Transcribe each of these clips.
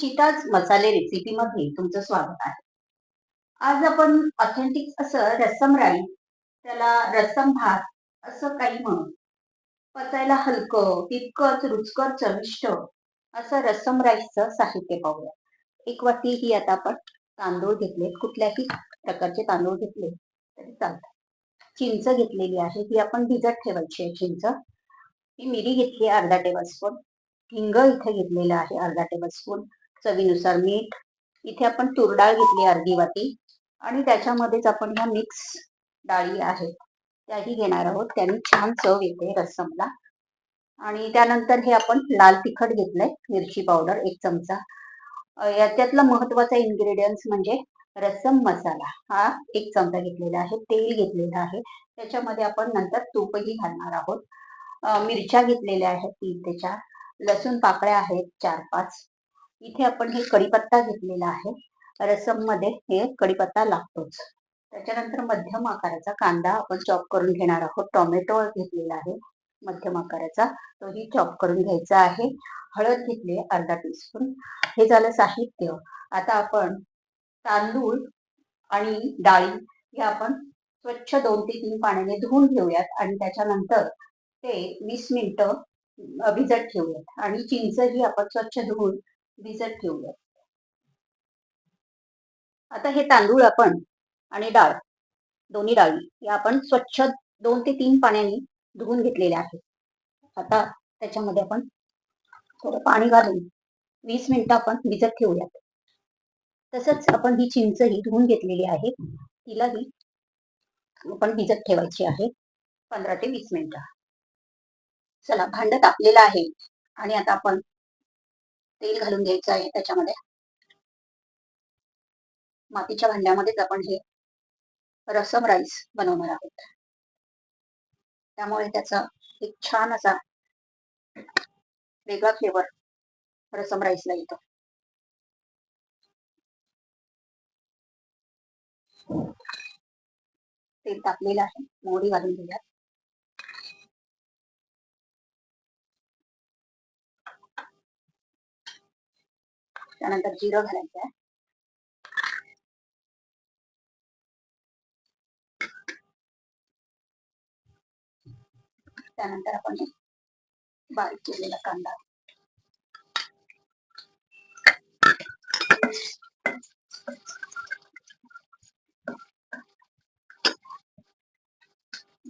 चिताज मसाले रेसिपी मध्ये तुमचं स्वागत आहे. आज आपण ऑथेंटिक असं रस्सम राई त्याला रस्सम भात असं काही म्हणू. पचायला हलकं तितकंच रुचकर चविष्ट असं रस्सम राईसचं साहित्य पाहूया. एक वाटी ही आता आपण तांदूळ घेतले कुठल्याही प्रकारचे तांदूळ घेतले तरी चालतात. चिंच घेतलेली आहे ही आपण भिजत ठेवायची आहे चिंच. ही मिरी घेतली अर्धा टेबल स्पून हिंग इथे घेतलेलं आहे अर्धा टेबल स्पून चवीनुसार मीठ. इथे आपण तूर डाळ घेतली अर्धी वाटी आणि त्याच्यामध्येच आपण ह्या मिक्स डाळी आहेत त्याही घेणार आहोत. त्याने छान चव येते रसमला. आणि त्यानंतर हे आपण लाल तिखट घेतलंय मिरची पावडर एक चमचा. याच्यातला महत्त्वाचा इन्ग्रेडियंट्स म्हणजे रसम मसाला. हा एक चमचा घेतलेला आहे तेल घेतलेलं आहे. त्याच्यामध्ये आपण नंतर तूपही घालणार आहोत. मिरच्या घेतलेल्या आहेत तीन ते चार. लसूण पाकळ्या आहेत चार पाच. इथे आपण हे कढीपत्ता घेतलेला आहे. रसममध्ये हे कढीपत्ता लागतोच. त्याच्यानंतर मध्यम आकाराचा कांदा आपण चॉप करून घेणार आहोत. टोमॅटो घेतलेला आहे मध्यम आकाराचा. तोही चॉप करून घ्यायचा आहे. हळद घेतली अर्धा टीस्पून हे झालं साहित्य. आता आपण तांदूळ आणि डाळी हे आपण स्वच्छ दोन ते तीन पाण्याने धुवून घेऊयात आणि त्याच्यानंतर ते वीस मिनिटं भिजत ठेवूयात. आणि चिंच ही आपण स्वच्छ धुवून भिजत ठेवूया. आता हे तांदूळ आपण आणि डाळ दोन्ही डाळी या आपण स्वच्छ दोन ते तीन पाण्याने धुवून घेतलेल्या आहेत. आता त्याच्यामध्ये आपण थोडं पाणी घालून वीस मिनिटं आपण भिजत ठेवूयात. तसंच आपण ही चिंच ही धुवून घेतलेली आहे. तिलाही आपण भिजत ठेवायची आहे. पंधरा ते वीस मिनिटं. चला भांड तापलेलं आहे आणि आता आपण तेल घालून घ्यायचं आहे त्याच्यामध्ये. मातीच्या भांड्यामध्येच आपण हे रसम राईस बनवणार आहोत. त्यामुळे त्याचा एक छान असा वेगळा फ्लेवर रसम राईसला येतो. तेल तापलेलं आहे. मोहरी घालून घेऊयात. त्यानंतर जिरं घालायचं आहे त्यानंतर आपण बारीक केलेला कांदा.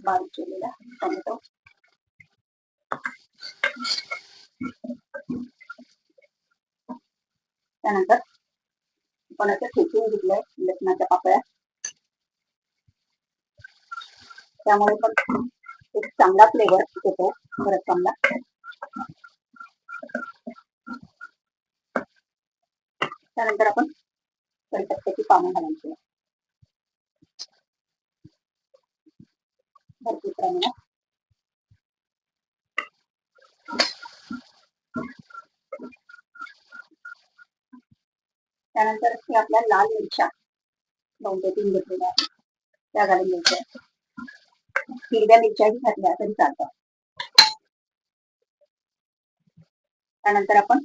बारीक केलेला टोमॅटो. त्यानंतर आपण असं ठेचून घेतलंय लसणाच्या पाकळ्या. त्यामुळे पण एक चांगला फ्लेवर येतो परत चांगला त्यानंतर आपण कढीपत्त्याची पानं घालायची भरपूर प्रमाणात त्यानंतर हे आपल्या लाल मिरच्या. दोन ते तीन घेतलेल्या आहेत त्या घालून मिरच्या हिरव्या मिरच्याही घातल्या तरी चालतात त्यानंतर आपण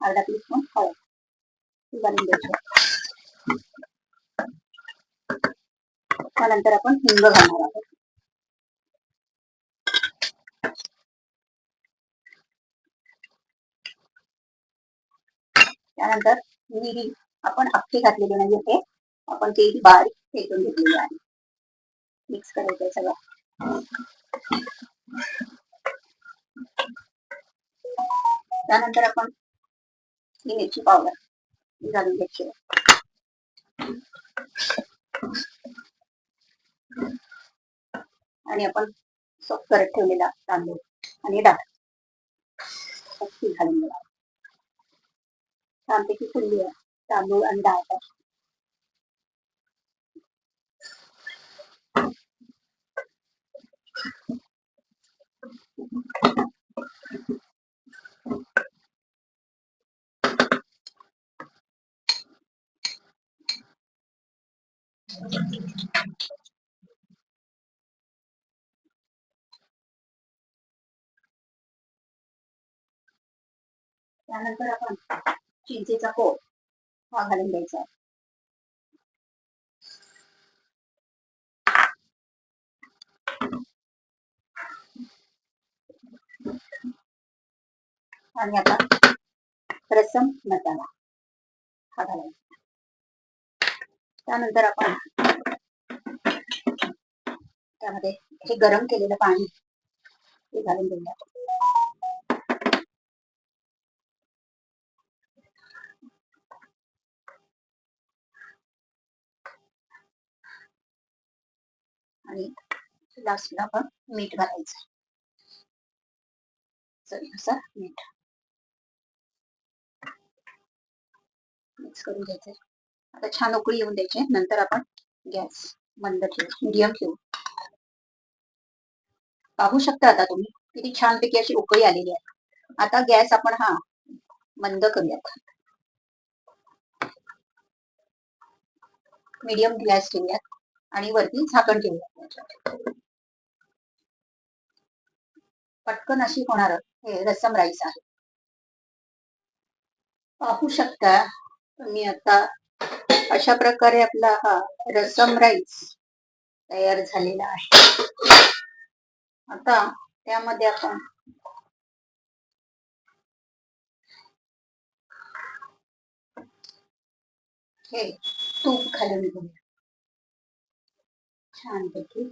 अर्धा टीस्पून हळद घालून द्यायचं त्यानंतर आपण हिंग घालणार आहोत. त्यानंतर मिरी आपण अख्खे घातलेली म्हणजे ते. आपण ते बारीक फेकून घेतलेले आहे. मिक्स करायचं सगळं. त्यानंतर आपण ही मिरची पावडर घालून घ्यायची. आणि आपण सोप करत ठेवलेला तांदूळ आणि डाळ. घालून घ्या छानपैकी फुलली आहे. จาบมืออันใดไปแล้วมันก็แล้วามกลิ่นจิจโกะ हा घालून द्यायचा आहे. आणि आता रसम मसाला. हा घालायचा त्यानंतर आपण त्यामध्ये हे गरम केलेलं पाणी हे घालून देऊया. आणि लास्टला आपण मीठ घालायचं चवीनुसार मीठ. मिक्स करून घ्यायचं आता छान उकळी येऊन द्यायची नंतर आपण गॅस मंद ठेवू मिडियम ठेवू. पाहू शकता आता तुम्ही किती छानपैकी अशी उकळी आलेली आहे. आता गॅस आपण हा मंद करूयात. मीडियम गॅस ठेवूयात. आणि वरती झाकण ठेवलं पटकन अशी होणार हे रसम राईस आहे. पाहू शकता तुम्ही आता अशा प्रकारे आपला हा रसम राईस तयार झालेला आहे. आता त्यामध्ये आपण हे तूप घालून घेऊया. छानपैकी.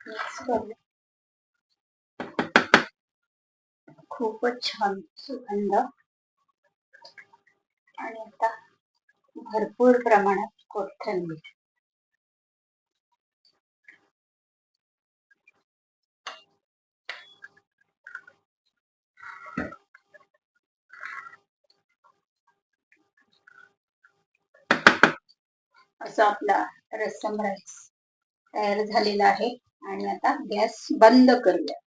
मिक्स खूपच छान सुगंध. आणि आता भरपूर प्रमाणात कोथिंबीर. असा आपला रस्सम राईस तयार झालेला आहे. आणि आता गॅस बंद करूया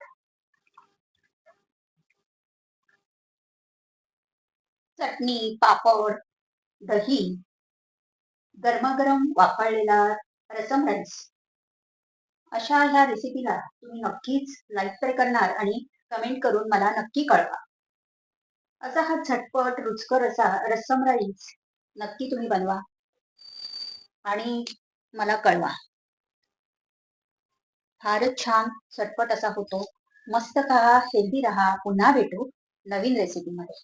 चटणी पापड दही गरमागरम वापरलेला रसम राईस अशा ह्या रेसिपीला तुम्ही नक्कीच लाईक तर करणार आणि कमेंट करून मला नक्की कळवा. असा हा झटपट रुचकर असा रसम राईस नक्की तुम्ही बनवा. आणि मला कळवा. फारच छान सटपट असा होतो. मस्त खा हेल्दी राहा पुन्हा भेटू नवीन रेसिपीमध्ये